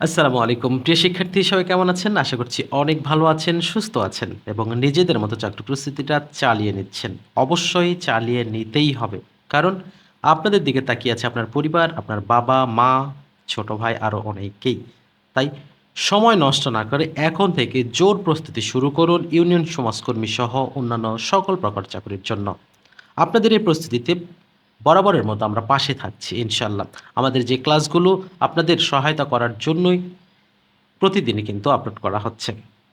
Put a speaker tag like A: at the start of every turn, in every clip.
A: আসসালামু আলাইকুম। প্রিয় শিক্ষার্থী, সবাই কেমন আছেন? আশা করছি অনেক ভালো আছেন, সুস্থ আছেন এবং নিজেদের মতো চাকরি প্রস্তুতিটা চালিয়ে নিচ্ছেন। অবশ্যই চালিয়ে নিতেই হবে। কারণ আপনাদের দিকে তাকিয়ে আছে আপনার পরিবার, আপনার বাবা, মা, ছোট ভাই আরও অনেকেই। তাই সময় নষ্ট না করে এখন থেকে জোর প্রস্তুতি শুরু করুন ইউনিয়ন সমাজকর্মী সহ অন্যান্য সকল প্রকার চাকরির জন্য। আপনাদের এই প্রস্তুতিতে বরাবরের মতো আমরা পাশে থাকছি ইনশাল্লাহ আমাদের যে ক্লাসগুলো আপনাদের সহায়তা করার জন্যই প্রতিদিনই কিন্তু আপলোড করা হচ্ছে।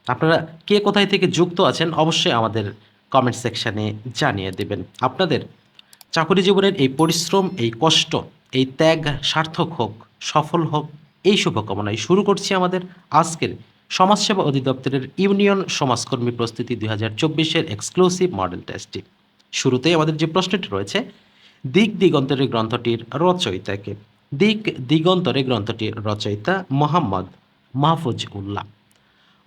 A: আপনারা কে কোথায় থেকে যুক্ত আছেন অবশ্যই আমাদের কমেন্ট সেকশানে জানিয়ে দেবেন। আপনাদের চাকরি জীবনের এই পরিশ্রম, এই কষ্ট, এই ত্যাগ সার্থক হোক, সফল হোক, এই শুভকামনায় শুরু করছি আমাদের আজকের সমাজসেবা অধিদপ্তরের ইউনিয়ন সমাজকর্মী প্রস্তুতি দুই হাজার চব্বিশের এক্সক্লুসিভ মডেল টেস্টটি শুরুতেই আমাদের যে প্রশ্নটি রয়েছে দিক দিগন্তরে গ্রন্থটির রচয়িতাকে। দিক দিগন্তরে গ্রন্থটির রচয়িতা মোহাম্মদ মাহফুজ উল্লাহ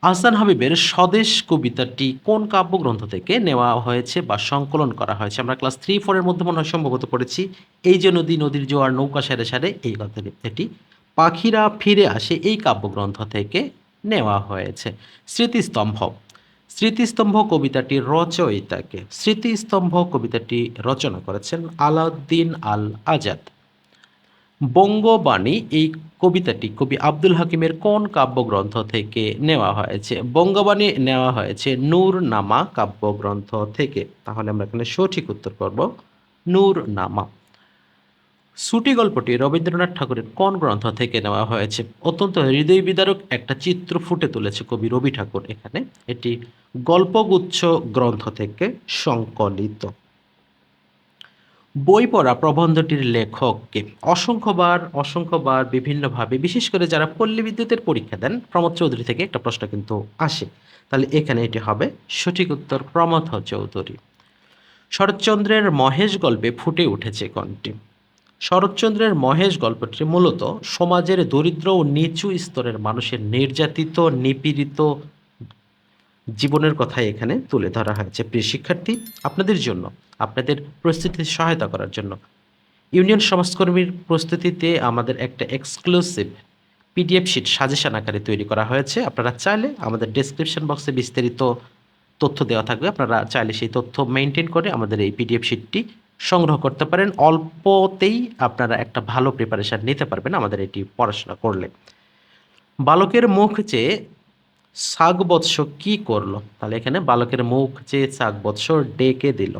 A: আহসান হাবিবের স্বদেশ কবিতাটি কোন কাব্যগ্রন্থ থেকে নেওয়া হয়েছে বা সংকলন করা হয়েছে? আমরা ক্লাস থ্রি, ফোরের মধ্যে মনে হয় সম্ভবত পড়েছি। এই যে নদী, নদীর জোয়ার, নৌকা সারে সারে, এই কথাটি এটি পাখিরা ফিরে আসে এই কাব্যগ্রন্থ থেকে নেওয়া হয়েছে। স্মৃতিস্তম্ভ। স্মৃতিস্তম্ভ কবিতাটির রচয়িতাকে স্মৃতিস্তম্ভ কবিতাটি রচনা করেছেন আলাউদ্দিন আল আজাদ বঙ্গবাণী এই কবিতাটি কবি আব্দুল হাকিমের কোন কাব্যগ্রন্থ থেকে নেওয়া হয়েছে? বঙ্গবাণী নেওয়া হয়েছে নূর নামা কাব্যগ্রন্থ থেকে। তাহলে আমরা এখানে সঠিক উত্তর করব নূর নামা সুটি গল্পটি রবীন্দ্রনাথ ঠাকুরের কোন গ্রন্থ থেকে নেওয়া হয়েছে? অত্যন্ত হৃদয় বিদারক একটা চিত্র ফুটে তুলেছে কবি রবি ঠাকুর এখানে। এটি গল্পগুচ্ছ গ্রন্থ থেকে সংকলিত। বই পড়া প্রবন্ধটির লেখককে অসংখ্যবার অসংখ্যবার বিভিন্নভাবে, বিশেষ করে যারা পল্লী বিদ্যুতের পরীক্ষা দেন, প্রমোদ চৌধুরী থেকে একটা প্রশ্ন কিন্তু আসে। তাহলে এখানে এটি হবে সঠিক উত্তর প্রমথ চৌধুরী। শরৎচন্দ্রের মহেশ গল্পে ফুটে উঠেছে কোনটি? শরৎচন্দ্রের মহেশ গল্পটি মূলত সমাজের দরিদ্র ও নিচু স্তরের মানুষের নির্যাতিত, নিপীড়িত জীবনের কথাই এখানে তুলে ধরা হয়েছে। প্রিয় শিক্ষার্থী, আপনাদের জন্য, আপনাদের প্রস্তুতিতে সহায়তা করার জন্য ইউনিয়ন সমাজকর্মীর প্রস্তুতিতে আমাদের একটা এক্সক্লুসিভ পিডিএফ শিট সাজেশন আকারে তৈরি করা হয়েছে। আপনারা চাইলে আমাদের ডেসক্রিপশন বক্সে বিস্তারিত তথ্য দেওয়া থাকবে। আপনারা চাইলে সেই তথ্য মেনটেন করে আমাদের এই পিডিএফ শিটটি সংগ্রহ করতে পারেন। অল্পতেই আপনারা একটা ভালো প্রিপারেশান নিতে পারবেন আমাদের এটি পড়াশোনা করলে। বালকের মুখ চেয়ে শাক বৎস কি করল? তাহলে এখানে বালকের মুখ চেয়ে শাক বৎস ডেকে দিল।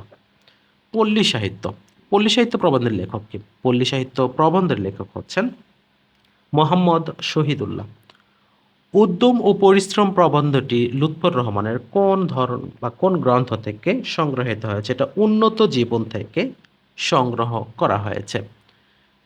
A: পল্লী সাহিত্য। পল্লী সাহিত্য প্রবন্ধের লেখক কি? পল্লী সাহিত্য প্রবন্ধের লেখক হচ্ছেন মোহাম্মদ শহীদুল্লাহ। উদ্যম ও পরিশ্রম প্রবন্ধটি লুৎফর রহমানের কোন ধরন বা কোন গ্রন্থ থেকে সংগ্রহিত হয়েছে এটা উন্নত জীবন থেকে সংগ্রহ করা হয়েছে?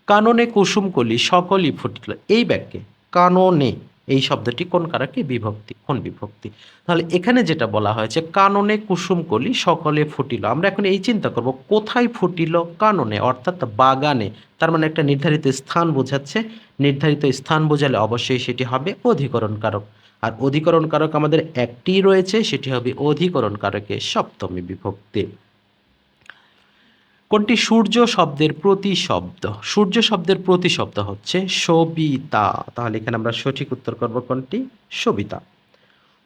A: কাননে কুসুমকলি সকলই ফুটিল। এই বাক্যে কাননে, এই শব্দটি কোন কারাকে বিভক্তি? কোন বিভক্তি? তাহলে এখানে যেটা বলা হয়েছে, কাননে কুসুমকলি সকলে ফুটিল। আমরা এখন এই চিন্তা করব, কোথায় ফুটিল কাননে? অর্থাৎ বাগানে। তার মানে একটা নির্ধারিত স্থান বোঝাচ্ছে নির্ধারিত স্থান বোঝালে অবশ্যই সেটি হবে অধিকরণ কারক আর অধিকরণ কারক আমাদের একটি রয়েছে, সেটি হবে অধিকরণ কারকে সপ্তমী বিভক্তি। কোনটি সূর্য শব্দের প্রতি শব্দ সূর্য শব্দের প্রতি শব্দ হচ্ছে সবিতা। তাহলে এখানে আমরা সঠিক উত্তর করব কোনটি? সবিতা।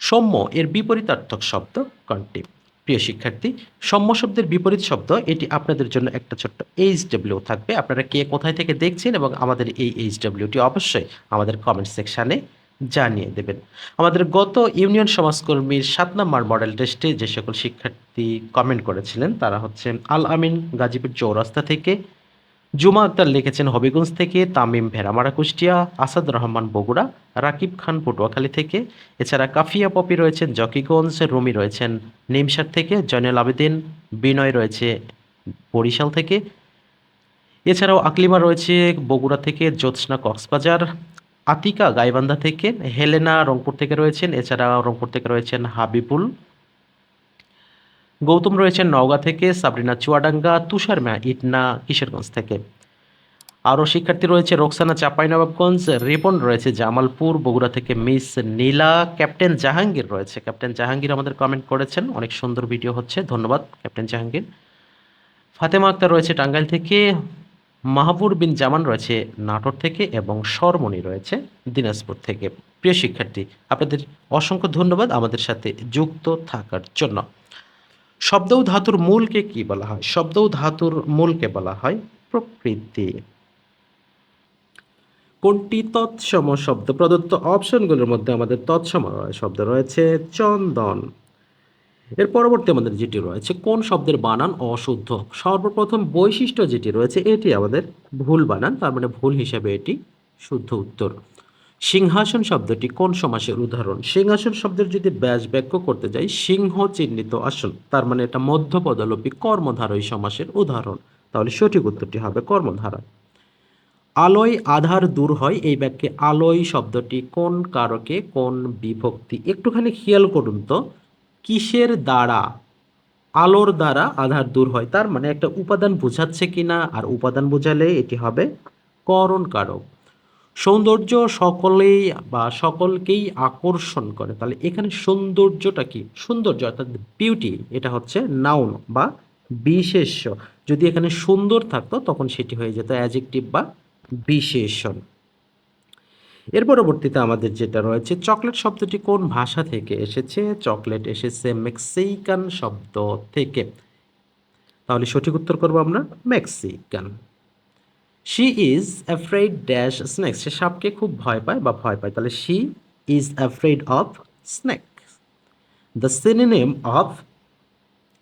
A: সৌম্য এর বিপরীতার্থক শব্দ কোনটি? প্রিয় শিক্ষার্থী সম্য শব্দের বিপরীত শব্দ, এটি আপনাদের জন্য একটা ছোট্ট এইচ ডাব্লিউ থাকবে। আপনারা কে কোথায় থেকে দেখছেন এবং আমাদের এই এইচ ডাব্লিউটি অবশ্যই আমাদের কমেন্ট সেকশানে জানিয়ে দেবেন। আমাদের গত ইউনিয়ন সমাজকর্মীর সাত নম্বর মডেল টেস্টে যে সকল শিক্ষার্থী কমেন্ট করেছিলেন, তারা হচ্ছেন আল আমিন গাজীপুর চৌরাস্তা থেকে জুমা আক্তার লিখেছেন হবিগঞ্জ থেকে তামিম ভেড়ামারা কুষ্টিয়া, আসাদ রহমান বগুড়া, রাকিব খান পটুয়াখালী থেকে। এছাড়া কাফিয়া পপি রয়েছেন জকিগঞ্জ, রুমি রয়েছেন নিমসার থেকে, জয়নুল আবেদিন, বিনয় রয়েছে বরিশাল থেকে। এছাড়াও আকলিমা রয়েছে বগুড়া থেকে, জ্যোৎস্না কক্সবাজার, আতিকা গাইবান্ধা থেকে, হেলেনা রংপুর থেকে রয়েছেন, এছাড়া রংপুর থেকে রয়েছেন হাবিবুল গৌতম রয়েছেন নওগাঁ থেকে, সাবরিনা চুয়াডাঙ্গা, তুষার মা ইটনা, কিশোরগঞ্জ থেকে। আরও শিক্ষার্থী রয়েছে রোকসানা চাঁপাইনবাবগঞ্জ, রিপন রয়েছে জামালপুর, বগুড়া থেকে মিস নীলা, ক্যাপ্টেন জাহাঙ্গীর রয়েছে। ক্যাপ্টেন জাহাঙ্গীর আমাদের কমেন্ট করেছেন, অনেক সুন্দর ভিডিও হচ্ছে, ধন্যবাদ ক্যাপ্টেন জাহাঙ্গীর। ফাতেমা আক্তার রয়েছে টাঙ্গাইল থেকে, মাহবুর বিন জামান রয়েছে নাটোর থেকে এবং সরমণি রয়েছে দিনাজপুর থেকে। প্রিয় শিক্ষার্থী, আপনাদের অসংখ্য ধন্যবাদ আমাদের সাথে যুক্ত থাকার জন্য। শব্দ ধাতুর মূলকে কি বলা হয়? শব্দ ধাতুর মূলকে বলা হয় প্রকৃতি। কোনটি তৎসম শব্দ? প্রদত্ত অপশনগুলোর মধ্যে আমাদের তৎসম শব্দ রয়েছে চন্দন। এর পরবর্তী আমাদের যেটি রয়েছে, কোন শব্দের বানান অশুদ্ধ? সর্বপ্রথম বৈশিষ্ট্য যেটি রয়েছে, এটি আমাদের ভুল বানান, তার মানে ভুল হিসাবে এটি শুদ্ধ উত্তর। সিংহাসন শব্দটি কোন সমাসের উদাহরণ? সিংহাসন শব্দের যদি ব্যাস বাক্য করতে যাই, সিংহ চিহ্নিত আসন, তার মানে এটা মধ্যপদলোপী কর্মধারয় সমাসের উদাহরণ। তাহলে সঠিক উত্তরটি হবে কর্মধারা আলোয় আধার দূর হয়, এই বাক্যে আলোয় শব্দটি কোন কারকে, কোন বিভক্তি? একটুখানি খেয়াল করুন তো। কিসের দ্বারা? আলোর দ্বারা আধার দূর হয়, তার মানে একটা উপাদান বোঝাচ্ছে কিনা, আর উপাদান বোঝালে এটি হবে করণ কারক। সৌন্দর্য সকলেই বা সকলকেই আকর্ষণ করে। তাহলে এখানে সৌন্দর্যটা কি? সৌন্দর্য অর্থাৎ বিউটি এটা হচ্ছে নাউন বা বিশেষ্য। যদি এখানে সুন্দর থাকতো, তখন সেটি হয়ে যেত অ্যাজেক্টিভ বা বিশেষণ। এর পরবর্তীতে আমাদের যেটা রয়েছে চকলেট শব্দটি কোন ভাষা থেকে এসেছে? চকলেট এসেছে মেক্সিকান শব্দ থেকে। তাহলে সঠিক উত্তর করব আমরা Mexican she is afraid dash snake সে সাপকে খুব ভয় পায় বা ভয় পায়। তাহলে she is afraid of snake the synonym of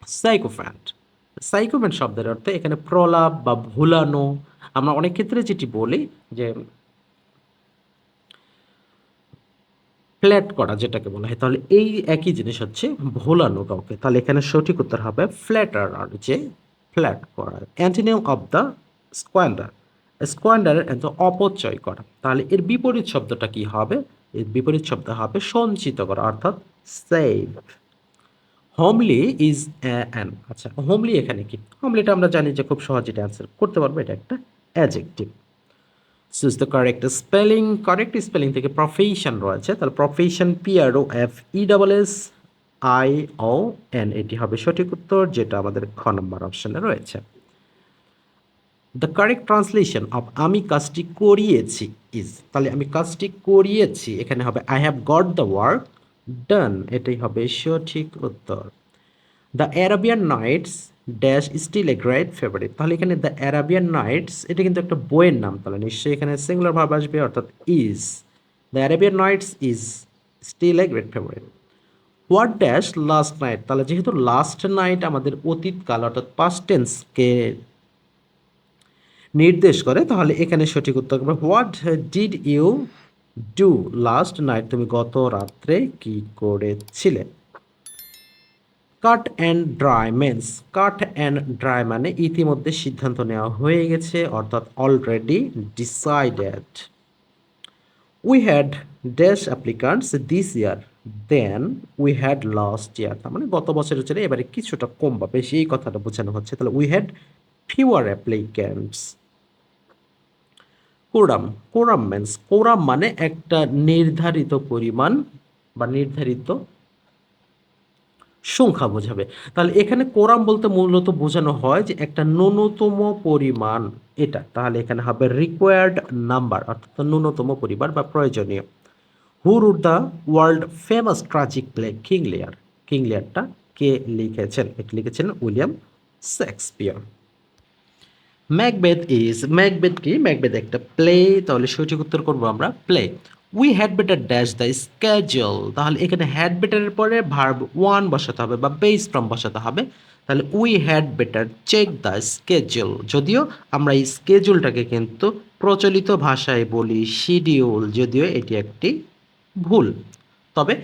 A: sycophant sycophant শব্দের অর্থে এখানে প্রলাপ বা ভুলানো। আমরা অনেক ক্ষেত্রে যেটি বলি যে ফ্ল্যাট করা যেটাকে বলা হয়। তাহলে এই একই জিনিস হচ্ছে ভোলানো কাউকে। তাহলে এখানে সঠিক উত্তর হবে ফ্ল্যাটার যে ফ্ল্যাট করা। অ্যান্টিনিয়াম অফ দ্য স্কোয়ান্ডার স্কোয়ান্ডারের এত অপচয় করা। তাহলে এর বিপরীত শব্দটা কি হবে? এর বিপরীত শব্দ হবে সঞ্চিত করা, অর্থাৎ সেভ হোমলি ইজ অ্যান আচ্ছা হোমলি এখানে কি? হোমলিটা আমরা জানি যে খুব সহজে এটা অ্যান্সার করতে পারব, এটা একটা adjective choose the correct spelling correct spelling থেকে প্রফেশন রয়েছে, তাহলে profession P R O F E double S I O N এটি হবে সঠিক উত্তর, যেটা আমাদের খ নম্বর অপশানে রয়েছে। দ্য কারেক্ট ট্রান্সলেশন অফ আমি কাজটি করিয়েছি ইজ তাহলে আমি কাজটি করিয়েছি, এখানে হবে I have got the work done এটাই হবে সঠিক উত্তর। The Arabian Nights dash still a great favourite তাহলে এখানে দ্য অ্যারাবিয়ান নাইটস এটা কিন্তু একটা বইয়ের নাম, তাহলে নিশ্চয়ই এখানে সিঙ্গুলার ভাব আসবে, অর্থাৎ is the Arabian Nights is still a great favourite what dash last night তাহলে যেহেতু লাস্ট নাইট আমাদের অতীতকাল, অর্থাৎ পাস্ট টেন্সকে নির্দেশ করে, তাহলে এখানে সঠিক উত্তর হবে what did you do last night তুমি গত রাত্রে কি করেছিলে? Cut and dry means cut and dry মানে ইতিমধ্যে সিদ্ধান্ত নেওয়া হয়ে গেছে, অর্থাৎ already decided we had dash applicants this year then we had last year তার মানে গত বছরের ছিল এবারে কিছুটা কম বা বেশি, এই কথাটা বোঝানো হচ্ছে। তাহলে we had fewer applicants quorum quorum means quorum মানে একটা নির্ধারিত পরিমাণ বা নির্ধারিত সংখ্যা বোঝাবে। তাহলে এখানে কোরাম বলতে মূলত বোঝানো হয় যে একটা ন্যূনতম পরিমাণ এটা। তাহলে এখানে হবে রিকোয়ার্ড নাম্বার অর্থাৎ ন্যূনতম পরিবার বা প্রয়োজনীয়। Who wrote the world famous tragic play, King Lear. King লেয়ারটা কে লিখেছেন? এটি লিখেছেন William Shakespeare. Macbeth is Macbeth কি? ম্যাকবেথ একটা প্লে তাহলে সঠিক উত্তর করব আমরা play we had better dash the schedule তাহলে এখানে হ্যাড বেটারের পরে ভার্ব ওয়ান বসাতে হবে বা বেস ফ্রম বসাতে হবে। তাহলে we had better check the schedule যদিও আমরা এই স্কেজুলটাকে কিন্তু প্রচলিত ভাষায় বলি শিডিউল যদিও এটি একটি ভুল। তবে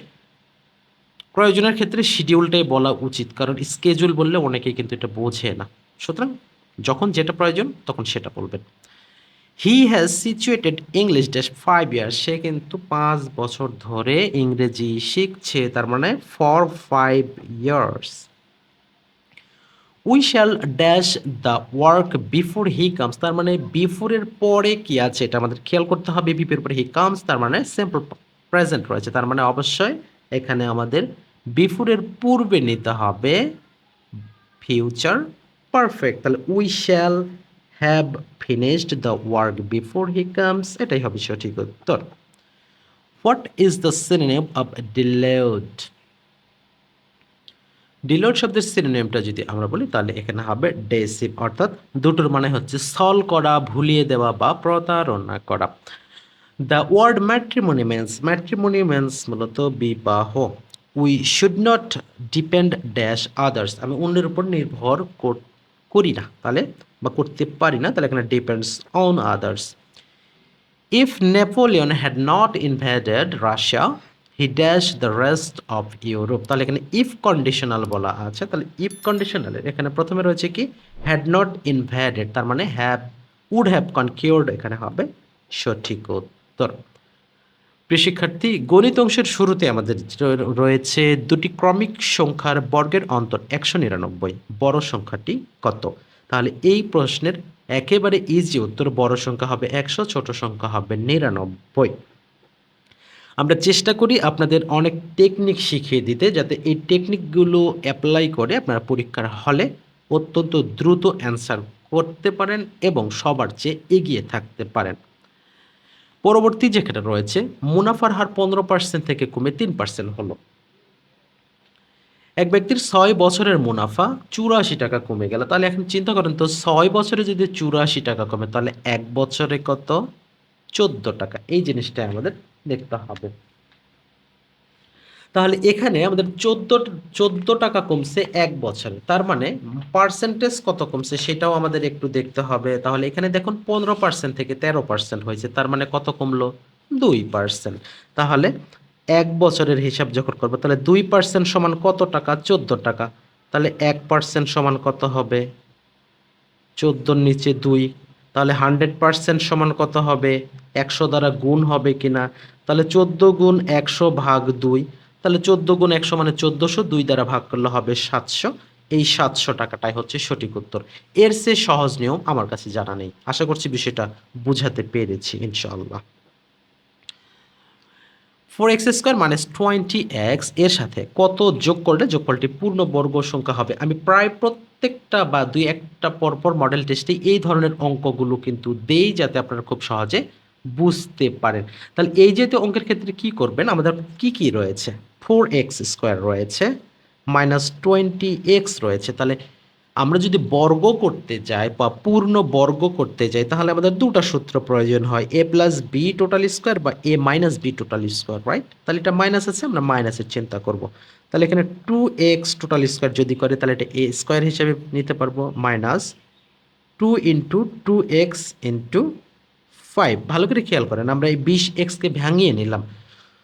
A: প্রয়োজনের ক্ষেত্রে শিডিউলটাই বলা উচিত, কারণ স্কেজুল বললে অনেকেই কিন্তু এটা বোঝে না। সুতরাং যখন যেটা প্রয়োজন তখন সেটা বলবেন। He has situated English dash five years সে কিন্তু পাঁচ বছর ধরে ইংরেজি শিখছে, তার মানে for five years we shall dash the work before he comes তার মানে বিফোরের পরে কি আছে? এটা আমাদের খেয়াল করতে হবে। বিফোরের পরে হি কামস তার মানে সিম্পল প্রেজেন্ট রয়েছে। তার মানে অবশ্যই এখানে আমাদের বিফোরের পূর্বে নিতে হবে। ফিউচার পারফেক্ট তাহলে we shall have finished the work before he comes এটাই হবে সঠিক উত্তর। What is the synonym of delude delude শব্দের সিনোনিমটা যদি আমরা বলি, তাহলে এখানে হবে ডেসিভ অর্থাৎ দুটোর মানে হচ্ছে সল করা, ভুলিয়ে দেওয়া বা প্রতারণা করা। The word matrimony means matrimony means মূলত বিবাহ। We should not depend dash others আমি অন্যের উপর নির্ভর কর- করি না, তাহলে বা করতে পারি না, তাহলে এখানে depends on others if Napoleon had not invaded Russia he dashed the rest of Europe. তাহলে এখানে ইফ কন্ডিশনাল বলা আছে, তাহলে ইফ কন্ডিশনালের এখানে প্রথমে রয়েছে কি? হ্যাড নট ইনভ্যাডেড তার মানে হ্যাভ উড হ্যাভ কনকিউর্ড এখানে হবে সঠিক উত্তর। প্রিয় শিক্ষার্থী, গণিত অংশের শুরুতে আমাদের রয়েছে দুটি ক্রমিক সংখ্যার বর্গের অন্তর একশো নিরানব্বই। বড় সংখ্যাটি কত? তাহলে এই প্রশ্নের একেবারে ইজি উত্তর, বড় সংখ্যা হবে একশো, ছোট সংখ্যা হবে নিরানব্বই। আমরা চেষ্টা করি আপনাদের অনেক টেকনিক শিখিয়ে দিতে, যাতে এই টেকনিকগুলো অ্যাপ্লাই করে আপনারা পরীক্ষার হলে অত্যন্ত দ্রুত অ্যান্সার করতে পারেন এবং সবার চেয়ে এগিয়ে থাকতে পারেন। পরবর্তী যেখানে রয়েছে, মুনাফার হার পনেরো পার্সেন্ট থেকে কমে তিন পার্সেন্ট হলো। এক ব্যক্তির ছয় বছরের মুনাফা চুরাশি টাকা কমে গেল। তাহলে এখন চিন্তা করেন তো, ছয় বছরে যদি চুরাশি টাকা কমে, তাহলে এক বছরে কত? চোদ্দ টাকা। এই জিনিসটাই আমাদের দেখতে হবে। তাহলে এখানে আমাদের চোদ্দ চোদ্দ টাকা কমছে এক বছরে। তার মানে পার্সেন্টেজ কত কমছে সেটাও আমাদের একটু দেখতে হবে। তাহলে এখানে দেখুন পনেরো পার্সেন্ট থেকে তেরো পার্সেন্ট হয়েছে, তার মানে কত কমলো? দুই পার্সেন্ট তাহলে এক বছরের হিসাব যখন করব, তাহলে দুই পার্সেন্ট সমান কত টাকা? চোদ্দ টাকা। তাহলে এক পার্সেন্ট সমান কত হবে? চোদ্দোর নিচে দুই। তাহলে হান্ড্রেড পার্সেন্ট সমান কত হবে? একশো দ্বারা গুণ হবে কিনা? তাহলে চোদ্দ গুণ একশো ভাগ দুই। তাহলে চোদ্দ গুণ একশো মানে চোদ্দোশো, দুই দ্বারা ভাগ করলে হবে সাতশো। এই সাতশো টাকাটাই হচ্ছে সঠিক উত্তর। এর সে সহজ নিয়ম আমার কাছে জানা নেই। আশা করছি বিষয়টা বুঝাতে পেরেছি, ইনশাআল্লাহ। Four X square minus twenty এক্সের সাথে কত যোগ করলে যোগফলটি পূর্ণ বর্গ সংখ্যা হবে? আমি প্রায় প্রত্যেকটা বা দুই একটা পরপর মডেল টেস্টে এই ধরনের অঙ্কগুলো কিন্তু দেই যাতে আপনারা খুব সহজে বুঝতে পারেন। তাহলে এই যেহেতু অঙ্কের ক্ষেত্রে কি করবেন? আমাদের কি কি রয়েছে? ফোর এক্স স্কোয়ার রয়েছে, মাইনাস টোয়েন্টি এক্স রয়েছে। তাহলে আমরা যদি বর্গ করতে যাই বা পূর্ণ বর্গ করতে যাই, তাহলে আমাদের দুটো সূত্র প্রয়োজন হয় A plus B total square বা A minus B total square right তাহলে এটা মাইনাস আছে, আমরা মাইনাসের চিন্তা করব। তাহলে এখানে টু এক্স টোটাল স্কোয়ার যদি করে, তাহলে এটা এ স্কোয়ার হিসাবে নিতে পারব minus two into two X into five ভালো করে খেয়াল করেন, আমরা এই বিশ এক্সকে ভাঙিয়ে নিলাম।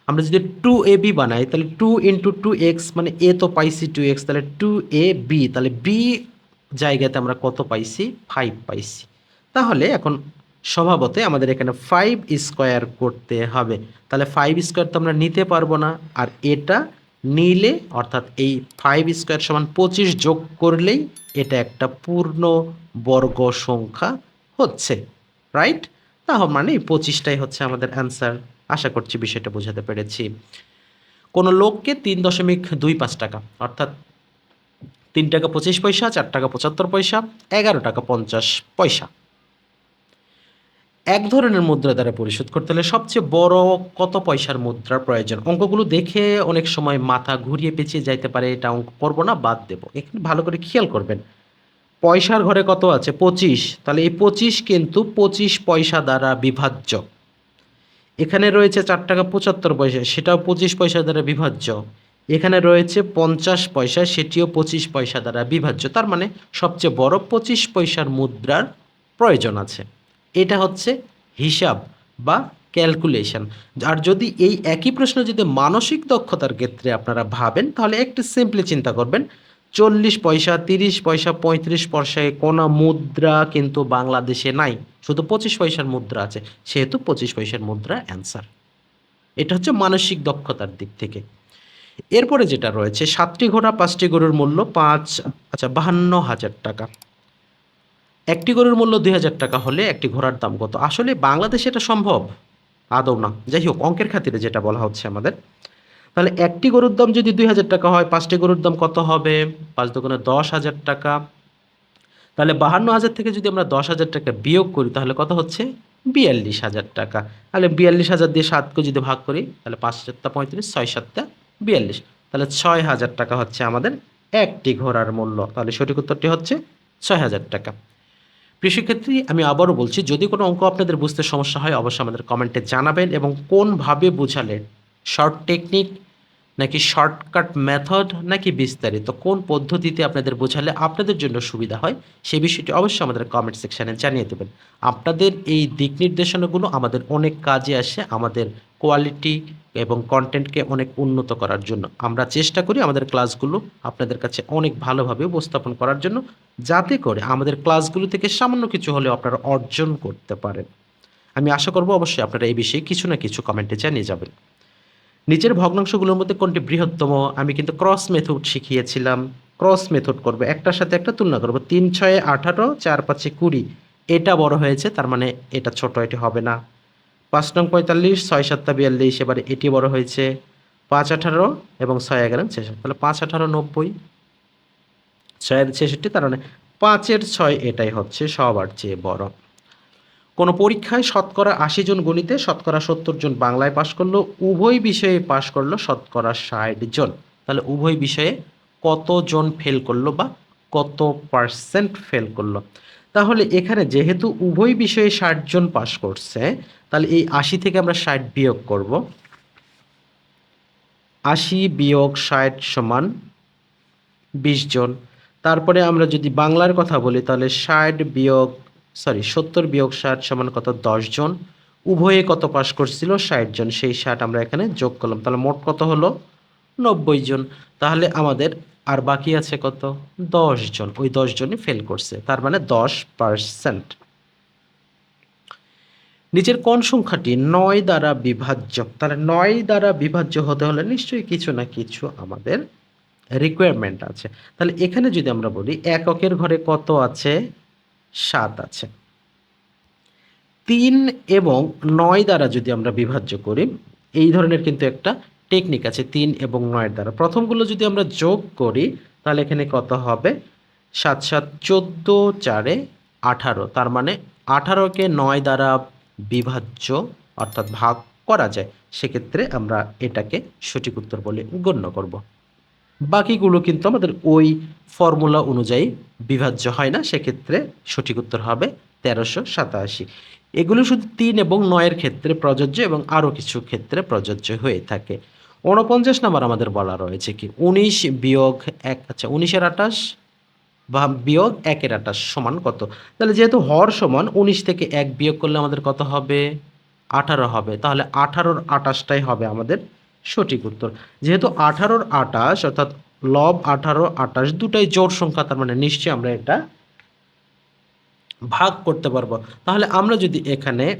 A: আমরা যদি টু এ বি বানাই, তাহলে টু ইন্টু টু এক্স মানে এ তো পাইছি টু এক্স তাহলে টু এ বি তাহলে বি জায়গাতে আমরা কত পাইছি? ফাইভ পাইছি। তাহলে এখন স্বভাবতে আমাদের এখানে ফাইভ স্কোয়ার করতে হবে। তাহলে ফাইভ স্কোয়ার তো আমরা নিতে পারব না, আর এটা নিলে, অর্থাৎ এই ফাইভ স্কোয়ার সমান পঁচিশ যোগ করলেই এটা একটা পূর্ণ বর্গ সংখ্যা হচ্ছে রাইট তাহলে মানে পঁচিশটাই হচ্ছে আমাদের অ্যান্সার আশা করছি বিষয়টা বোঝাতে পেরেছি। কোনো লোককে তিন দশমিক দুই পাঁচ টাকা, অর্থাৎ তিন টাকা পঁচিশ পয়সা, চার টাকা পঁচাত্তর পয়সা, এগারো টাকা পঞ্চাশ পয়সা। এক ধরনের মুদ্রা দ্বারা পরিশোধ করতে হলে সবচেয়ে বড় কত পয়সার মুদ্রার প্রয়োজন? অঙ্কগুলো দেখে অনেক সময় মাথা ঘুরিয়ে পেঁচিয়ে যাইতে পারে, এটা অঙ্ক করব না, বাদ দেবো। এখানে ভালো করে খেয়াল করবেন। পয়সার ঘরে কত আছে? পঁচিশ। তাহলে এই পঁচিশ কিন্তু পঁচিশ পয়সা দ্বারা বিভাজ্য। এখানে রয়েছে চার টাকা পঁচাত্তর পয়সা, সেটাও পঁচিশ পয়সা দ্বারা বিভাজ্য। এখানে রয়েছে পঞ্চাশ পয়সা, সেটিও পঁচিশ পয়সা দ্বারা বিভাজ্য। তার মানে সবচেয়ে বড় পঁচিশ পয়সার মুদ্রার প্রয়োজন আছে। এটা হচ্ছে হিসাব বা ক্যালকুলেশন। আর যদি এই একই প্রশ্ন যদি মানসিক দক্ষতার ক্ষেত্রে আপনারা ভাবেন, তাহলে একটু সিম্পলি চিন্তা করবেন চল্লিশ পয়সা, তিরিশ পয়সা, পঁয়ত্রিশ পয়সায় কোনো মুদ্রা কিন্তু বাংলাদেশে নাই। শুধু পঁচিশ পয়সার মুদ্রা আছে। সেহেতু পঁচিশ পয়সার মুদ্রা অ্যান্সার এটা হচ্ছে মানসিক দক্ষতার দিক থেকে। এরপরে যেটা রয়েছে, সাতটি ঘোড়া, পাঁচটি গরুর মূল্য পাঁচ আচ্ছা বাহান্ন হাজার টাকা। একটি গরুর মূল্য দুই হাজার টাকা হলে একটি ঘোড়ার দাম কত? আসলে বাংলাদেশে এটা সম্ভব। আদৌ না। যাই হোক, অঙ্কের খাতিরে যেটা বলা হচ্ছে আমাদের। তাহলে একটি গরুর দাম যদি দুই হাজার টাকা হয়, পাঁচটি গরুর দাম কত হবে? পাঁচ দোকানে দশ হাজার টাকা। তাহলে বাহান্ন হাজার থেকে যদি আমরা দশ হাজার টাকা বিয়োগ করি, তাহলে কত হচ্ছে? বিয়াল্লিশ হাজার টাকা। তাহলে বিয়াল্লিশ হাজার দিয়ে সাতকে যদি ভাগ করি, তাহলে পাঁচ সাতটা পঁয়ত্রিশ, ছয় সাতটা বিয়াল্লিশ। তাহলে ছয় হাজার টাকা হচ্ছে আমাদের একটি ঘোড়ার মূল্য। তাহলে সঠিক উত্তরটি হচ্ছে ছয় হাজার টাকা। কৃষিক্ষেত্রে আমি আবারও বলছি, যদি কোনো অঙ্ক আপনাদের বুঝতে সমস্যা হয়, অবশ্যই আমাদের কমেন্টে জানাবেন এবং কোনভাবে বুঝালে শর্ট টেকনিক নাকি শর্টকাট মেথড নাকি বিস্তারিত? কোন পদ্ধতিতে আপনাদের বোঝালে আপনাদের জন্য সুবিধা হয়? সেই বিষয়টি অবশ্যই আমাদের কমেন্ট সেকশানে জানিয়ে দেবেন। আপনাদের এই দিক নির্দেশনাগুলো আমাদের অনেক কাজে আসে আমাদের কোয়ালিটি এবং কন্টেন্টকে অনেক উন্নত করার জন্য। আমরা চেষ্টা করি আমাদের ক্লাসগুলো আপনাদের কাছে অনেক ভালোভাবে উপস্থাপন করার জন্য, যাতে করে আমাদের ক্লাসগুলো থেকে সামান্য কিছু হলেও আপনারা অর্জন করতে পারেন। আমি আশা করব অবশ্যই আপনারা এই বিষয়ে কিছু না কিছু কমেন্টে জানিয়ে যাবেন। নিচের ভগ্নাংশগুলোর মধ্যে কোনটি বৃহত্তম, আমি কিন্তু ক্রস মেথড শিখিয়েছিলাম। ক্রস মেথড করব, একটার সাথে একটা তুলনা করব। তিন, ছয়ে, আঠারো, চার, পাঁচে কুড়ি, এটা বড় হয়েছে, তার মানে এটা ছোট, এটি হবে না। পাঁচ নং পঁয়তাল্লিশ, ছয়, সাতটা, বিয়াল্লিশ, এবারে এটি বড় হয়েছে। পাঁচ, আঠারো এবং ছয়, এগারো, ছেষট্টি, তাহলে পাঁচ, আঠারো, নব্বই। ছয়ের ছেষট্টি, তার মানে পাঁচের ছয় এটাই হচ্ছে সবার চেয়ে বড়। কোনো পরীক্ষায় শতকরা আশি জন গণিতে, শতকরা সত্তর জন বাংলায় পাশ করল, উভয় বিষয়ে পাশ করল শতকরা ষাট জন। তাহলে উভয় বিষয়ে কতজন ফেল করল বা কত পার্সেন্ট ফেল করল? তাহলে এখানে যেহেতু উভয় বিষয়ে ষাট জন পাশ করছে, তাহলে এই আশি থেকে আমরা ষাট বিয়োগ করব। আশি বিয়োগ ষাট সমান বিশ জন। তারপরে আমরা যদি বাংলার কথা বলি, তাহলে ষাট বিয়োগ সরি, সত্তর বিয়োগ ষাট সমান কত? দশ জন। উভয়ে কত পাশ করছিল? ষাট জন। সেই ষাট আমরা এখানে যোগ করলাম। তাহলে মোট কত হলো? নব্বই জন। তাহলে আমাদের আর বাকি আছে কত? দশ জন। ওই দশ জনই ফেল করছে। তার মানে দশ পার্সেন্ট নিচের কোন সংখ্যাটি নয় দ্বারা বিভাজ্য? তাহলে নয় দ্বারা বিভাজ্য হতে হলে নিশ্চয়ই কিছু না কিছু আমাদের রিকোয়ারমেন্ট আছে। তাহলে এখানে যদি আমরা বলি, এককের ঘরে কত আছে? সাত আছে। তিন এবং নয় দ্বারা যদি আমরা বিভাজ্য করি, এই ধরনের কিন্তু একটা টেকনিক আছে, তিন এবং নয়ের দ্বারা। প্রথমগুলো যদি আমরা যোগ করি, তাহলে এখানে কত হবে? সাত সাত, চোদ্দ, চারে আঠারো। তার মানে আঠারোকে নয় দ্বারা বিভাজ্য অর্থাৎ ভাগ করা যায়। সেক্ষেত্রে আমরা এটাকে সঠিক উত্তর বলে গণ্য করব। বাকিগুলো কিন্তু আমাদের ওই ফর্মুলা অনুযায়ী বিভাজ্য হয় না, সেক্ষেত্রে সঠিক উত্তর হবে তেরোশো সাতাশি। এগুলো শুধু তিন এবং নয়ের ক্ষেত্রে প্রযোজ্য এবং আরও কিছু ক্ষেত্রে প্রযোজ্য হয়ে থাকে। উনপঞ্চাশ নাম্বার আমাদের বলা রয়েছে কি, উনিশ বিয়োগ এক আচ্ছা উনিশের আঠাশ বা বিয়োগ একের আঠাশ সমান কত? তাহলে যেহেতু হর সমান, উনিশ থেকে এক বিয়োগ করলে আমাদের কত হবে? আঠারো হবে। তাহলে আঠারোর আঠাশটাই হবে আমাদের সঠিক উত্তর। যেহেতু আঠারোর আঠাশ, অর্থাৎ লব আঠারো আঠাশ, দুটাই জোর সংখ্যা, তার মানে নিশ্চয়ই আমরা এটা ভাগ করতে পারব। তাহলে আমরা যদি এখানে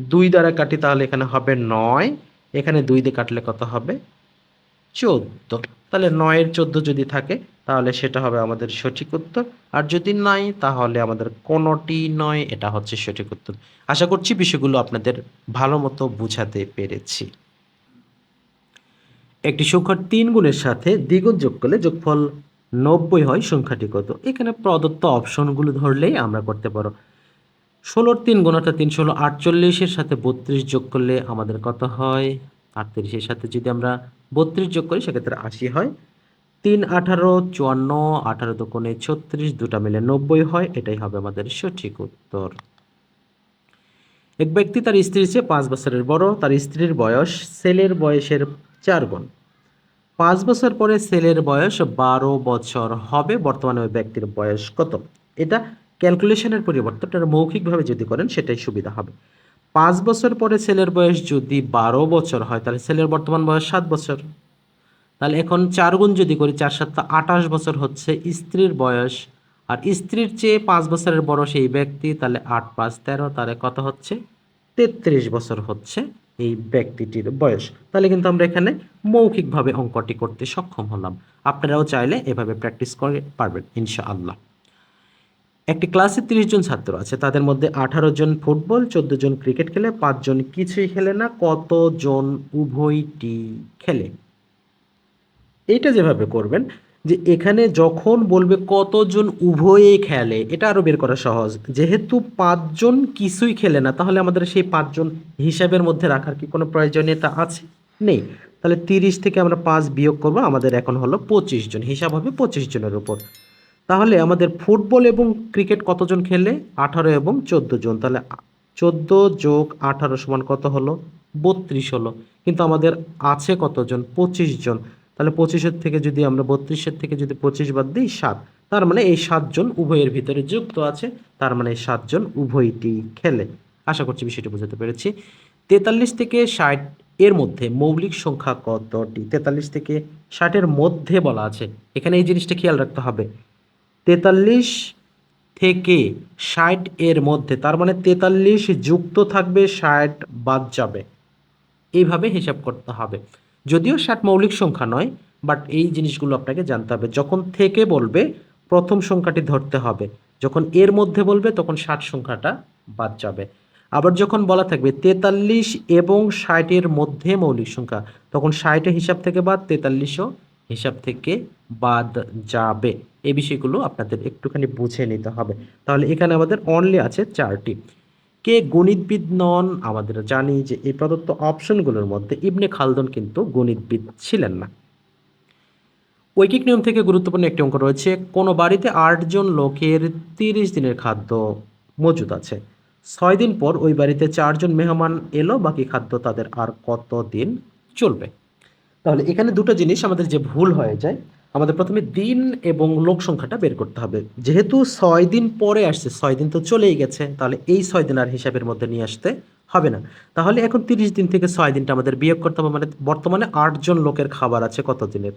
A: দুই দ্বারা কাটি, তাহলে এখানে হবে নয়। এখানে দুই দিয়ে কাটলে কত হবে? চোদ্দ। তাহলে নয়ের চোদ্দ যদি থাকে, তাহলে সেটা হবে আমাদের সঠিক উত্তর। আর যদি নাই, তাহলে আমাদের কোনোটি নয়, এটা হচ্ছে সঠিক উত্তর। আশা করছি বিষয়গুলো আপনাদের ভালো মতো বুঝাতে পেরেছি। একটি সংখ্যার তিন গুণের সাথে দ্বিগুণ যোগ করলে যোগফল নব্বই হয়, সংখ্যাটি কত? এখানে প্রদত্ত অপশনগুলো ধরলেই আমরা করতে পারো। ষোলোর তিন গুণ অর্থাৎ তিন ষোলো আটচল্লিশের সাথে বত্রিশ যোগ করলে আমাদের কত হয়? আটত্রিশের সাথে যদি আমরা বত্রিশ যোগ করি, সেক্ষেত্রে আশি হয়। তিন আঠারো, চুয়ান্ন, আঠারো দোকানে ছত্রিশ, দুটা মিলে নব্বই হয়। এটাই হবে আমাদের সঠিক উত্তর। এক ব্যক্তি তার স্ত্রীর চেয়ে পাঁচ বছরের বড়, তার স্ত্রীর বয়স ছেলের বয়সের চার গুণ। পাঁচ বছর পরে ছেলের বয়স বারো বছর হবে। বর্তমানে ওই ব্যক্তির বয়স কত? এটা ক্যালকুলেশনের পরিবর্তে আপনারা মৌখিকভাবে যদি করেন সেটাই সুবিধা হবে। পাঁচ বছর পরে ছেলের বয়স যদি বারো বছর হয়, তাহলে ছেলের বর্তমান বয়স সাত বছর। তাহলে এখন চার গুণ যদি করি, চার সাতটা আঠাশ বছর হচ্ছে। স্ত্রীর বয়স, আর স্ত্রীর চেয়ে পাঁচ বছরের বড় সেই ব্যক্তি, তাহলে আট পাঁচ তেরো, তাহলে কত হচ্ছে? তেত্রিশ বছর হচ্ছে। এই ব্যক্তিটির বয়স। তাহলে কিন্তু আমরা এখানে মৌখিকভাবে অঙ্কটি করতে সক্ষম হলাম। আপনারাও চাইলে এভাবে প্র্যাকটিস করে পারবেন, ইনশাআল্লাহ। একটি ক্লাসে তিরিশ জন ছাত্র আছে, তাদের মধ্যে আঠারো জন ফুটবল, চোদ্দ জন ক্রিকেট খেলে পাঁচজন কিছুই খেলে না কতজন উভয়টি খেলে। এইটা যেভাবে করবেন যে এখানে যখন বলবে কতজন উভয়ে খেলে, এটা আরও বের করা সহজ। যেহেতু পাঁচজন কিছুই খেলে না, তাহলে আমাদের সেই পাঁচজন হিসাবের মধ্যে রাখার কি কোনো প্রয়োজনীয়তা আছে? নেই। তাহলে তিরিশ থেকে আমরা পাঁচ বিয়োগ করব, আমাদের এখন হলো পঁচিশ জন। হিসাব হবে পঁচিশ জনের উপর। তাহলে আমাদের ফুটবল এবং ক্রিকেট কতজন খেলে? আঠারো এবং চোদ্দ জন। তাহলে চোদ্দ যোগ আঠারো সমান কত হলো? বত্রিশ হলো। কিন্তু আমাদের আছে কতজন? পঁচিশ জন। তাহলে পঁচিশের থেকে যদি আমরা বত্রিশের থেকে যদি পঁচিশ বাদ দিই, সাত। তার মানে এই সাতজন উভয়ের ভিতরে যুক্ত আছে, তার মানে এই সাতজন উভয়টি খেলে। আশা করছি বিষয়টি বোঝাতে পেরেছি। তেতাল্লিশ থেকে ষাট এর মধ্যে মৌলিক সংখ্যা কতটি? তেতাল্লিশ থেকে ষাটের মধ্যে বলা আছে। এখানে এই জিনিসটা খেয়াল রাখতে হবে। তেতাল্লিশ থেকে ষাট এর মধ্যে, তার মানে তেতাল্লিশ যুক্ত থাকবে, ষাট বাদ যাবে। এইভাবে হিসাব করতে হবে। যদিও ষাট মৌলিক সংখ্যা নয় বাট এই জিনিসগুলো আপনাকে জানতে হবে। যখন থেকে বলবে, প্রথম সংখ্যাটি ধরতে হবে। যখন এর মধ্যে বলবে, তখন ষাট সংখ্যাটা বাদ যাবে। আবার যখন বলা থাকবে, তেতাল্লিশ এবং ষাটের মধ্যে মৌলিক সংখ্যা, তখন ষাটের হিসাব থেকে বাদ, তেতাল্লিশও হিসাব থেকে বাদ যাবে। এই বিষয়গুলো আপনাদের একটুখানি বুঝে নিতে হবে। তাহলে এখানে আমাদের অনলি আছে চারটি। কে গণিতবিদ নন, আমাদের জানি যে এই প্রদত্ত অপশনগুলোর মধ্যে ইবনে খালদন কিন্তু গণিতবিদ ছিলেন না। ঐকিক নিয়ম থেকে গুরুত্বপূর্ণ একটি অঙ্ক রয়েছে, কোনো বাড়িতে আটজন লোকের তিরিশ দিনের খাদ্য মজুদ আছে। ছয় দিন পর ওই বাড়িতে চারজন মেহমান এলো, বাকি খাদ্য তাদের আর কত দিন চলবে? তাহলে এখানে দুটো জিনিস আমাদের যে ভুল হয়ে যায় আমাদের প্রথমে দিন এবং লোক সংখ্যাটা বের করতে হবে। যেহেতু ছয় দিন পরে আসছে, ছয় দিন তো চলেই গেছে, তাহলে এই ছয় দিন আর হিসাবের মধ্যে নিয়ে আসতে হবে না। তাহলে এখন তিরিশ দিন থেকে ছয় দিনটা আমাদের বিয়োগ করতে হবে মানে বর্তমানে আটজন লোকের খাবার আছে কত দিনের?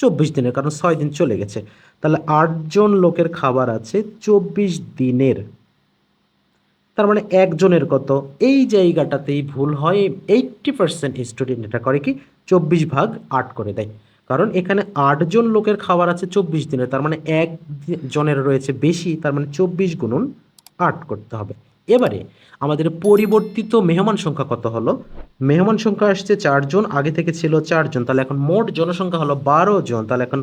A: চব্বিশ দিনের, কারণ ছয় দিন চলে গেছে। তাহলে আটজন লোকের খাবার আছে চব্বিশ দিনের। তার মানে একজনের কত? এই জায়গাটাতেই ভুল হয়, এইটটি পার্সেন্ট স্টুডেন্ট এটা করে কি? চব্বিশ ভাগ আট করে দেয়। কারণ এখানে আটজন লোকের খাবার আছে চব্বিশ দিনের, তার মানে এক জনের রয়েছে বেশি, তার মানে চব্বিশ গুণন আট করতে হবে। এবারে আমাদের পরিবর্তিত মেহমান সংখ্যা কত হলো? মেহমান সংখ্যা আসছে চারজন, আগে থেকে ছিল চারজন, তাহলে এখন মোট জনসংখ্যা হলো বারো জন, তাহলে এখন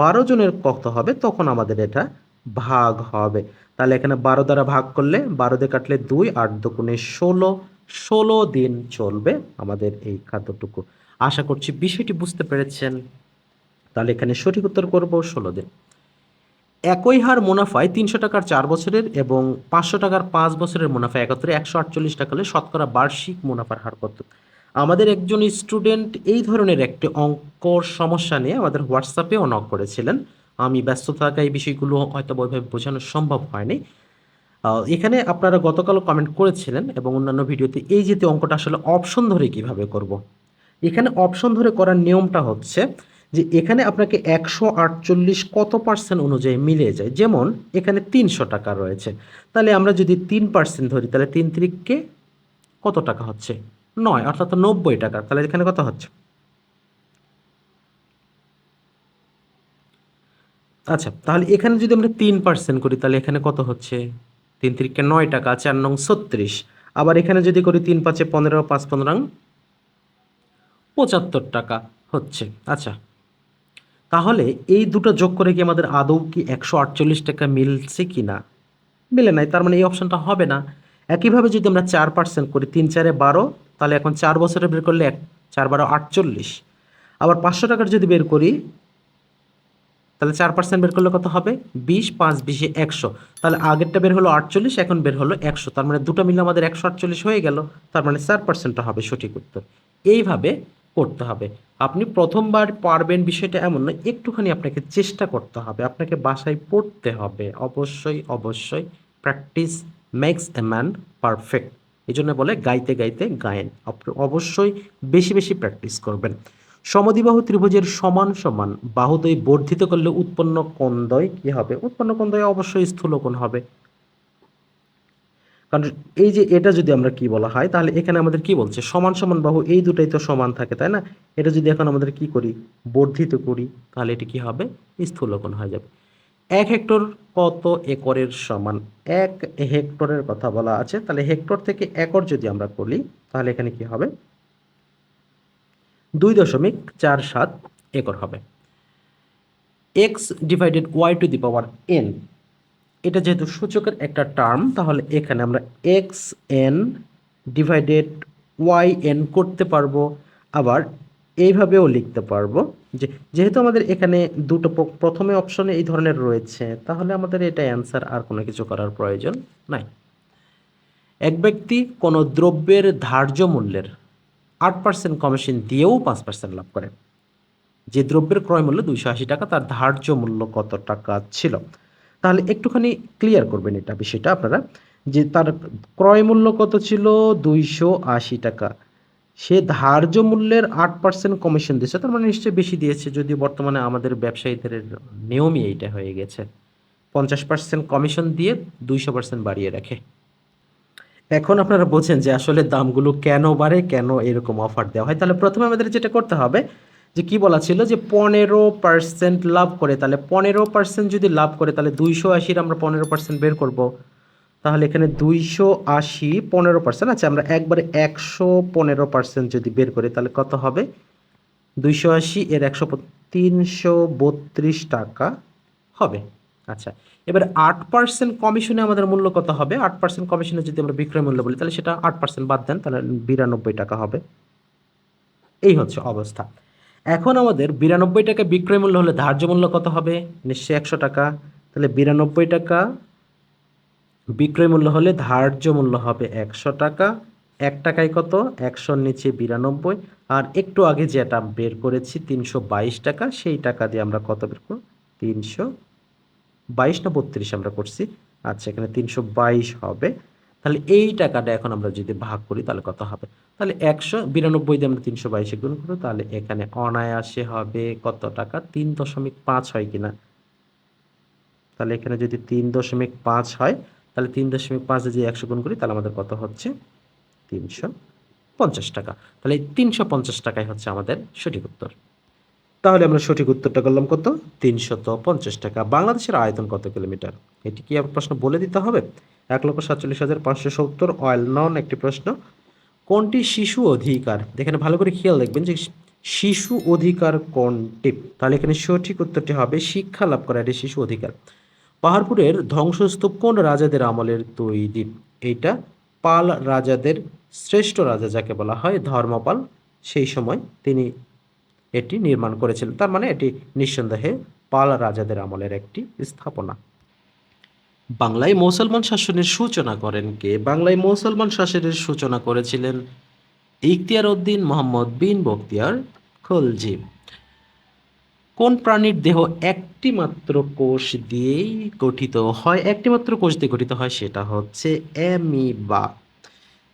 A: বারো জনের কত হবে? তখন আমাদের এটা ভাগ হবে। তাহলে এখানে বারো দ্বারা ভাগ করলে বারো দিয়ে কাটলে দুই, আট দুগুণে ষোলো ষোলো দিন চলবে আমাদের এই খাদ্যটুকু। আশা করছি বিষয়টি বুঝতে পেরেছেন। তাহলে এখানে সঠিক উত্তর করব ষোলো দিন। একই হার মুনাফায় তিনশো টাকার চার বছরের এবং পাঁচশো টাকার পাঁচ বছরের মুনাফা একত্রে একশো আটচল্লিশ টাকা হলে শতকরা বার্ষিক মুনাফার হার কত? আমাদের একজন স্টুডেন্ট এই ধরনের একটি অঙ্কর সমস্যা নিয়ে আমাদের হোয়াটসঅ্যাপেও নক করেছিলেন। আমি ব্যস্ত থাকা এই বিষয়গুলো হয়তো ওইভাবে বোঝানো সম্ভব হয়নি। এখানে আপনারা গতকাল কমেন্ট করেছিলেন এবং অন্যান্য ভিডিওতে এই যেতে অঙ্কটা আসলে অপশন ধরে কীভাবে করব। এখানে অপশন ধরে করার নিয়মটা হচ্ছে যে এখানে আপনাকে একশো আটচল্লিশ কত পার্সেন্ট অনুযায়ী মিলে যায়। যেমন এখানে তিনশো টাকা রয়েছে। তাহলে আমরা যদি তিন পার্সেন্ট ধরি, তাহলে তিন তিরিককে কত টাকা হচ্ছে? নয়, অর্থাৎ নব্বই টাকা। তাহলে এখানে কত হচ্ছে? আচ্ছা তাহলে এখানে যদি আমরা তিন পার্সেন্ট করি, তাহলে এখানে কত হচ্ছে? তিন তিরিককে নয় টাকা, চার নং ছত্রিশ। আবার এখানে যদি করি তিন পাঁচে পনেরো, পাঁচ পনেরো পঁচাত্তর টাকা হচ্ছে। আচ্ছা তাহলে এই দুটো যোগ করে কি আমাদের আদৌ কি একশো আটচল্লিশ টাকা মিলছে কি না? মিলে নাই, তার মানে এই অপশানটা হবে না। একইভাবে যদি আমরা চার পার্সেন্ট করি, তিন চারে বারো, তাহলে এখন চার বছরে বের করলে এক, চার বারো আটচল্লিশ। আবার পাঁচশো টাকার যদি বের করি, তাহলে চার পার্সেন্ট বের করলে কত হবে? বিশ, পাঁচ, বিশে একশো। তাহলে আগেরটা বের হলো আটচল্লিশ, এখন বের হলো একশো। তার মানে দুটো মিলে আমাদের একশো আটচল্লিশ হয়ে গেল। তার মানে চার পার্সেন্টটা হবে সঠিক উত্তর। এইভাবে করতে হবে। আপনি প্রথমবার পারবেন বিষয়টা এমন নয় একটুখানি আপনাকে চেষ্টা করতে হবে। আপনাকে বাসায় পড়তে হবে। অবশ্যই অবশ্যই practice makes a man perfect এই জন্য বলে গাইতে গাইতে গায়েন। অবশ্যই বেশি বেশি প্র্যাকটিস করবেন। সমদিবাহু ত্রিভুজের সমান সমান। বাহুদ্বয় বর্ধিত করলে উৎপন্ন কোণদ্বয় কি হবে? উৎপন্ন কোণদ্বয় অবশ্যই স্থূলকোণ হবে। কারণ এই যে এটা যদি আমরা কি বলা হয়, তাহলে এখানে আমাদের কি বলছে? সমান সমান বাহু, এই দুটাই তো সমান থাকে, তাই না? এটা যদি এখন আমাদের কি করি? বর্ধিত করি, তাহলে এটি কি হবে? স্থূলকোণ হয়ে যাবে। এক হেক্টর কত একরের সমান? এক হেক্টরের কথা বলা আছে, তাহলে হেক্টর থেকে একর যদি আমরা করি, তাহলে এখানে কি হবে? দুই দশমিক চার সাত একর হবে। X divided Y to the power N এটা যেহেতু সূচকের একটা টার্ম তাহলে এখানে আমরা X N divided Y N করতে পারব। আবার এইভাবেও লিখতে পারব যে, যেহেতু আমাদের এখানে দুটো প্রথমে অপশনে এই ধরনের রয়েছে, তাহলে আমাদের এটা অ্যান্সার আর কোনো কিছু করার প্রয়োজন নাই। এক ব্যক্তি কোনো দ্রব্যের ধার্য মূল্যের আট পার্সেন্ট কমিশন দিয়েও পাঁচ পার্সেন্ট লাভ করে। যে দ্রব্যের ক্রয় মূল্য দুইশো আশি টাকা, তার ধার্য মূল্য কত টাকা ছিল? তাহলে একটুখানি ক্লিয়ার করবেন এটা বিষয়টা আপনারা, যে তার ক্রয় মূল্য কত ছিল? দুইশো আশি টাকা। সে ধার্য মূল্যের আট পার্সেন্ট কমিশন দিয়েছে, তার মানে নিশ্চয়ই বেশি দিয়েছে যদি বর্তমানে আমাদের ব্যবসায়ীদের নিয়মই এইটা হয়ে গেছে। পঞ্চাশ পার্সেন্ট কমিশন দিয়ে দুইশো পার্সেন্ট বাড়িয়ে রাখে। এখন আপনারা বোঝেন যে আসলে দামগুলো কেন বাড়ে, কেন এরকম অফার দেওয়া হয়। তাহলে প্রথমে আমাদের যেটা করতে হবে যে কি বলা ছিল যে পনেরো পার্সেন্ট লাভ করে, তাহলে পনেরো পার্সেন্ট যদি লাভ করে, তাহলে দুইশো আশির আমরা পনেরো পার্সেন্ট বের করব। তাহলে এখানে দুইশো আশি পনেরো পার্সেন্ট আচ্ছা আমরা একবারে একশো পনেরো পার্সেন্ট যদি বের করি, তাহলে কত হবে? দুইশো আশি এর একশো তিনশো বত্রিশ টাকা হবে। আচ্ছা এবার আট পার্সেন্ট কমিশনে আমাদের মূল্য কত হবে? আট পার্সেন্ট কমিশনে যদি আমরা বিক্রয় মূল্য বলি, তাহলে সেটা আট পার্সেন্ট বাদ দেন, তাহলে বিরানব্বই টাকা হবে। এই হচ্ছে অবস্থা। এখন আমাদের বিরানব্বই টাকা বিক্রয় মূল্য হলে ধার্য মূল্য কত হবে? নিশ্চয়ই একশো টাকা। তাহলে বিরানব্বই টাকা বিক্রয় মূল্য হলে ধার্য মূল্য হবে একশো টাকা। এক টাকায় কত? একশোর নিচে বিরানব্বই। আর একটু আগে যেটা বের করেছি, তিনশো বাইশ টাকা, সেই টাকা দিয়ে আমরা কত বের করব? তিনশো বাইশ না বত্রিশ আমরা করছি। আচ্ছা এখানে তিনশো বাইশ হবে। তাহলে এই টাকাটা এখন আমরা যদি ভাগ করি, তাহলে কত হবে? তাহলে একশো বিরানব্বই দিয়ে আমরা তিনশো বাইশে গুণ করব, তাহলে এখানে অনায়াসে হবে কত টাকা? তিন দশমিক পাঁচ হয় কিনা তাহলে এখানে যদি তিন দশমিক পাঁচ হয়, তাহলে তিন দশমিক পাঁচ যদি একশো গুণ করি, তাহলে আমাদের কত হচ্ছে? তিনশো পঞ্চাশ টাকা। তাহলে তিনশো পঞ্চাশ টাকাই হচ্ছে আমাদের সঠিক উত্তর। তাহলে আমরা সঠিক উত্তরটা করলাম কত? তিনশত পঞ্চাশ টাকা। বাংলাদেশের আয়তন কত কিলোমিটার? এটি কি প্রশ্ন বলে দিতে হবে? এক লক্ষ সাতচল্লিশ হাজার পাঁচশো সত্তর অয়েল নন একটি প্রশ্ন। কোনটি শিশু অধিকার? এখানে ভালো করে খেয়াল দেখবেন যে শিশু অধিকার কোনটি? তাহলে এখানে সঠিক উত্তরটি হবে, শিক্ষা লাভ করা এটি শিশু অধিকার। পাহাড়পুরের ধ্বংসস্তূপ কোন রাজাদের আমলের তৈরি? এইটা পাল রাজাদের শ্রেষ্ঠ রাজা যাকে বলা হয়, ধর্মপাল। সেই সময় তিনি এটি নির্মাণ করেছিলেন। তার মানে এটি নিঃসন্দেহে পাল রাজাদের আমলের একটি স্থাপনা। বাংলায় মুসলমান শাসনের সূচনা করেন কে? বাংলায় মুসলমান শাসনের সূচনা করেছিলেন ইখতিয়ার উদ্দিন মোহাম্মদ বিন বক্তিয়ার খলজি। কোন প্রাণীর দেহ একটি মাত্র কোষ দিয়েই গঠিত হয়? একটি মাত্র কোষ দিয়ে গঠিত হয় সেটা হচ্ছে অ্যামিবা।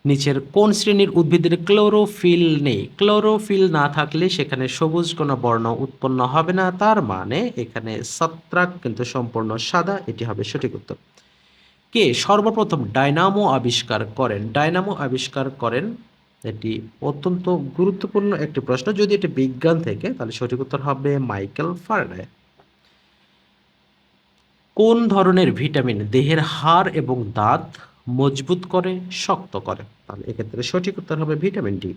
A: নিচের কোন শ্রেণির উদ্ভিদের ক্লোরোফিল নেই? ক্লোরোফিল না থাকলে সেখানে সবুজ কোনো বর্ণ উৎপন্ন হবে না। তার মানে এখানে ছত্রাক কিন্তু সম্পূর্ণ সাদা। এটি হবে সঠিক উত্তর। কে? সর্বপ্রথম ডায়নামো আবিষ্কার করেন। ডায়নামো আবিষ্কার করেন? এটি অত্যন্ত গুরুত্বপূর্ণ একটি প্রশ্ন। যদি এটি বিজ্ঞান থেকে, তাহলে সঠিক উত্তর হবে মাইকেল ফারাডে। কোন ধরনের ভিটামিন দেহের হাড় এবং দাঁত মজবুত করে, শক্ত করে। তাহলে এক্ষেত্রে সঠিক উত্তর হবে ভিটামিন ডি।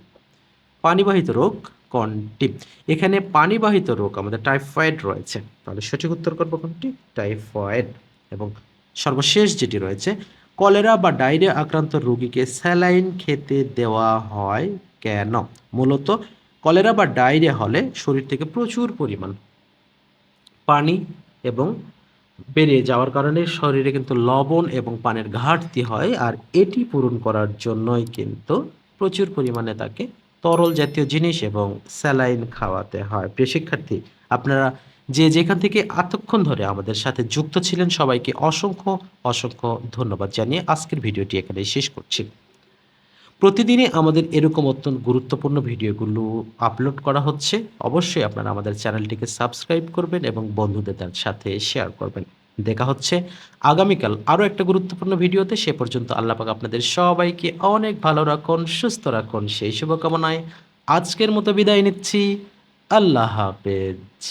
A: পানিবাহিত রোগ কোনটি? এখানে পানিবাহিত রোগ আমাদের টাইফয়েড রয়েছে। তাহলে সঠিক উত্তর করব কোনটি? টাইফয়েড। এবং সর্বশেষ যেটি রয়েছে, কলেরা বা ডায়রিয়া আক্রান্ত রোগীকে স্যালাইন খেতে দেওয়া হয় কেন? মূলত কলেরা বা ডায়রিয়া হলে শরীর থেকে প্রচুর পরিমাণ পানি এবং বেড়ে যাওয়ার কারণে শরীরে কিন্তু লবণ এবং পানির ঘাটতি হয়, আর এটি পূরণ করার জন্যই কিন্তু প্রচুর পরিমাণে তাকে তরল জাতীয় জিনিস এবং স্যালাইন খাওয়াতে হয়। প্রিয় শিক্ষার্থী, আপনারা যে যেখান থেকে এতক্ষণ ধরে আমাদের সাথে যুক্ত ছিলেন, সবাইকে অসংখ্য অসংখ্য ধন্যবাদ জানিয়ে আজকের ভিডিওটি এখানে শেষ করছি। প্রতিদিনই আমাদের এরকম অত্যন্ত গুরুত্বপূর্ণ ভিডিওগুলো আপলোড করা হচ্ছে। অবশ্যই আপনারা আমাদের চ্যানেলটিকে সাবস্ক্রাইব করবেন এবং বন্ধুদের সাথে শেয়ার করবেন। দেখা হচ্ছে আগামীকাল আরও একটা গুরুত্বপূর্ণ ভিডিওতে। সে পর্যন্ত আল্লাহ পাক আপনাদের সবাইকে অনেক ভালো রাখুন, সুস্থ রাখুন। সেই শুভকামনায় আজকের মতো বিদায় নিচ্ছি। আল্লাহ হাফেজ।